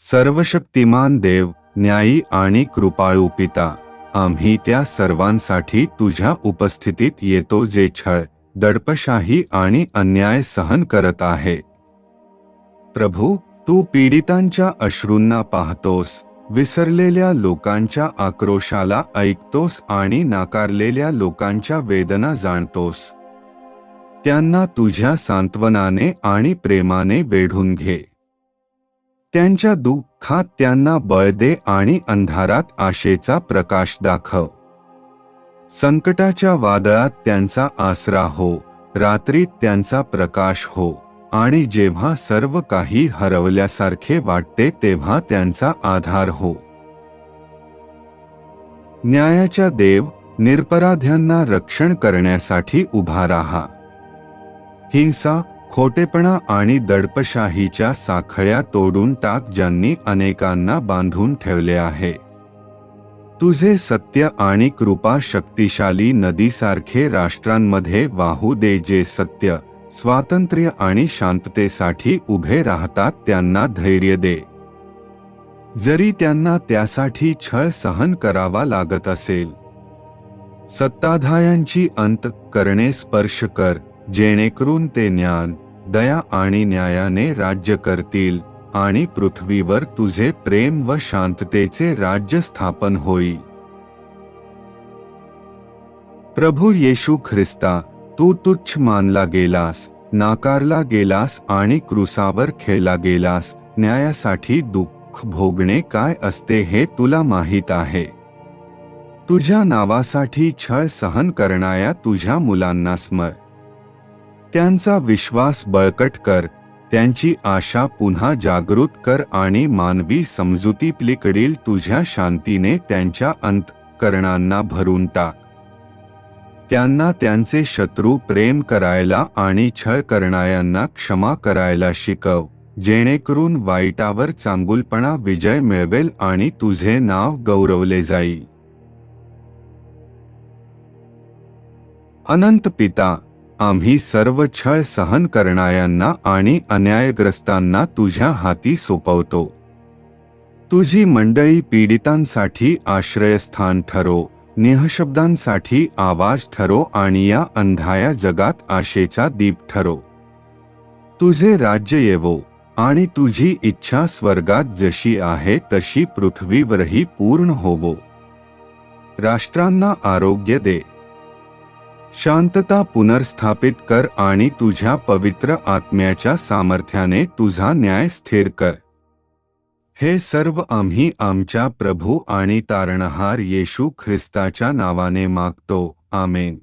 सर्वशक्तिमान देव न्यायी आणि कृपाळू पिता आम्ही त्या सर्वांसाठी तुझ्या उपस्थितीत येतो जे छळ दडपशाही आणि अन्याय सहन करत आहे. प्रभू तू पीडितांच्या अश्रूंना पाहतोस विसरलेल्या लोकांच्या आक्रोशाला ऐकतोस आणि नाकारलेल्या लोकांच्या वेदना जाणतोस. त्यांना तुझ्या सांत्वनाने आणि प्रेमाने वेढून घे. त्यांच्या दुःखात त्यांना बळ दे आणि अंधारात आशेचा प्रकाश दाखव. संकटाच्या वादळात त्यांचा आसरा हो रात्रीत त्यांचा प्रकाश हो आणि जेव्हा सर्व काही हरवल्यासारखे वाटते तेव्हा त्यांचा आधार हो. न्यायाच्या देव निरपराध्यांना रक्षण करण्यासाठी उभा राहा. हिंसा खोटेपणा आणि दडपशाहीच्या साखळ्या तोडून टाक ज्यांनी अनेकांना बांधून ठेवले आहे. तुझे सत्य आणि कृपा शक्तिशाली नदीसारखे राष्ट्रांमध्ये वाहू दे जे सत्य स्वातंत्र्य आणि शांततेसाठी उभे राहतात त्यांना धैर्य दे. जरी त्यांना त्यासाठी छळ सहन करावा लागत असेल. सत्ताधायांची अंत करणे स्पर्श कर जेणेकरून ते ज्ञान दया आणि न्यायाने राज्य करतील आणि पृथ्वीवर तुझे प्रेम व शांततेचे राज्य स्थापन होईल. प्रभू येशू ख्रिस्ता तू तुच्छ मानला गेलास नाकारला गेलास आणि क्रुसावर खेळला गेलास न्यायासाठी दुःख भोगणे काय असते हे तुला माहीत आहे. तुझ्या नावासाठी छळ सहन करणाऱ्या तुझ्या मुलांना स्मर. त्यांचा विश्वास बळकट कर त्यांची आशा पुन्हा जागृत कर आणि मानवी समजुतीपलीकडील तुझ्या शांतीने त्यांच्या अंतकरणांना भरून टाक. त्यांना त्यांचे शत्रू प्रेम करायला आणि छळ करणाऱ्यांना क्षमा करायला शिकव जेणेकरून वाईटावर चांगुलपणा विजय मिळवेल आणि तुझे नाव गौरवले जाईल. अनंत पिता आम्ही सर्व छळ सहन करणाऱ्यांना आणि अन्यायग्रस्तांना तुझ्या हाती सोपवतो. तुझी मंडळी पीडितांसाठी आश्रयस्थान ठरो नेहशब्दांसाठी आवाज ठरो आणि या अंधाया जगात आशेचा दीप ठरो. तुझे राज्य येवो आणि तुझी इच्छा स्वर्गात जशी आहे तशी पृथ्वीवरही पूर्ण होवो. राष्ट्रांना आरोग्य दे. शांतता पुनर्स्थापित कर आणि तुझ्या पवित्र आत्म्याच्या सामर्थ्याने तुझा न्याय स्थिर कर. हे सर्व आम्ही आमच्या प्रभू आणि तारणहार येशू ख्रिस्ताच्या नावाने मागतो. आमेन.